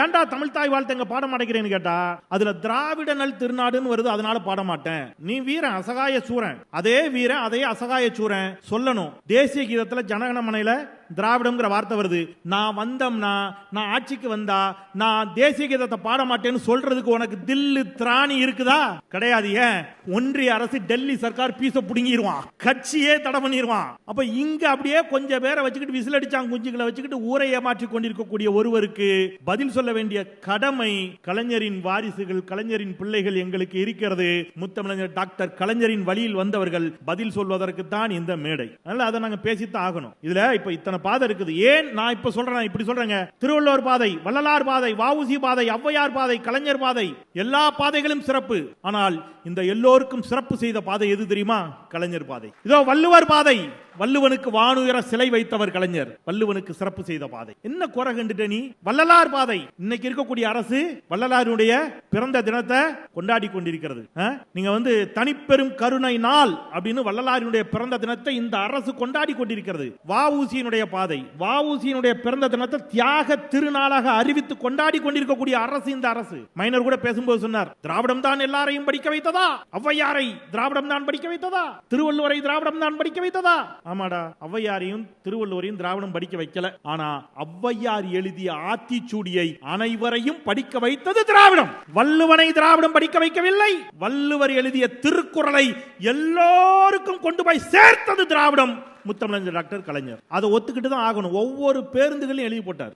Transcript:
ஏன்டா தமிழ் தாய் வாழ்த்து எங்க பாட மாட்டேங்கிறேன்னு கேட்டா அதுல திராவிட நல் திருநாடுன்னு வருது அதனால பாட மாட்டேன் நீ வீரன் அசகாய சூரன். அதே வீரன் அதே அசகாய சூரன் சொல்லணும். தேசிய கீதத்துல ஜனகணமனையில திராவிடம்ங்கிற வார்த்தை வருது. நான் வந்தம்னா நான் ஆட்சிக்கு வந்தா நான் தேசிய கீதத்தை பாட மாட்டேன்னு சொல்றதுக்கு உனக்கு தில்லு திராணி இருக்குதா? கிடையாது ஏன்? ஒன்றிய அரசு டெல்லி சர்க்கார் பீச புடுங்கிடுவான் கட்சியே தடை பண்ணிடுவான் அப்ப இங்க அப்படியே கொஞ்சம் பேரை வச்சுக்கிட்டு விசில் அடிச்சாங்க குஞ்சுகளை வச்சுக்கிட்டு ஊரை ஏமாற்றி கொண்டிருக்கக்கூடிய ஒருவருக்கு பதில் சொல்ல வேண்டிய கடமை கலைஞரின் வாரிசுகள் கலைஞரின் பிள்ளைகள் எங்களுக்கு இருக்கிறது. முத்தமிழர் டாக்டர் கலைஞரின் வழியில் வந்தவர்கள் பதில் சொல்வதற்கு தான் இந்த மேடை. அதனால அதை நாங்க பேசித்தான் ஆகணும். இதுல இப்ப இத்தனை பாதை இருக்குது. ஏன் நான் இப்ப சொல்றேன்? இப்படி சொல்றேங்க. திருவள்ளுவர் பாதை வள்ளலார் பாதை வாவுசி பாதை ஔவையார் பாதை கலைஞர் பாதை எல்லா பாதைகளும் சிறப்பு. ஆனால் இந்த எல்லோருக்கும் சிறப்பு செய்த பாதை எது தெரியுமா? கலைஞர் பாதை. இதோ வள்ளுவர் பாதை. வள்ளுவனுக்கு வானுயர சிலை வைத்தவர் கலைஞர். வள்ளுவனுக்கு சிறப்பு செய்த பாதை. என்ன குறை கண்டுட்ட நீ? வள்ளலார் பாதை. இன்னைக்கு இருக்கக்கூடிய அரசு வள்ளலாருடைய பிறந்த தினத்தை கொண்டாடி கொண்டிருக்கிறது. ஆ? நீங்க வந்து தனிப்பெரும் கருணை நாள் அப்படின்னு வள்ளலாரினுடைய பிறந்த தினத்தை இந்த அரசு கொண்டாடி கொண்டிருக்கிறது. வாவூசியினுடைய பாதை. வாவூசியினுடைய பிறந்த தினத்தை தியாக திருநாளாக அறிவித்து கொண்டாடி கொண்டிருக்கக்கூடிய அரசு இந்த அரசு. மைனர் கூட பேசும்போது சொன்னார் திராவிடம் தான் எல்லாரையும் படிக்க வைத்ததா? ஔவையாரை திராவிடம் தான் படிக்க வைத்ததா? திருவள்ளுவரை திராவிடம் தான் படிக்க வைத்ததா? ஆமாடா ஔவையாரையும் திருவள்ளுவரையும் திராவிடம் படிக்க வைக்கல. ஆனா ஔவையார் எழுதிய ஆத்திச்சூடியை அனைவரையும் படிக்க வைத்தது திராவிடம். வள்ளுவனை திராவிடம் படிக்க வைக்கவில்லை. வள்ளுவர் எழுதிய திருக்குறளை எல்லோருக்கும் கொண்டு போய் சேர்த்தது திராவிடம். முத்தமிழஞ்சர் டாக்டர் கலைஞர். அதை ஒத்துக்கிட்டு தான் ஆகணும். ஒவ்வொரு பேருந்துகளையும் எழுதி போட்டார்.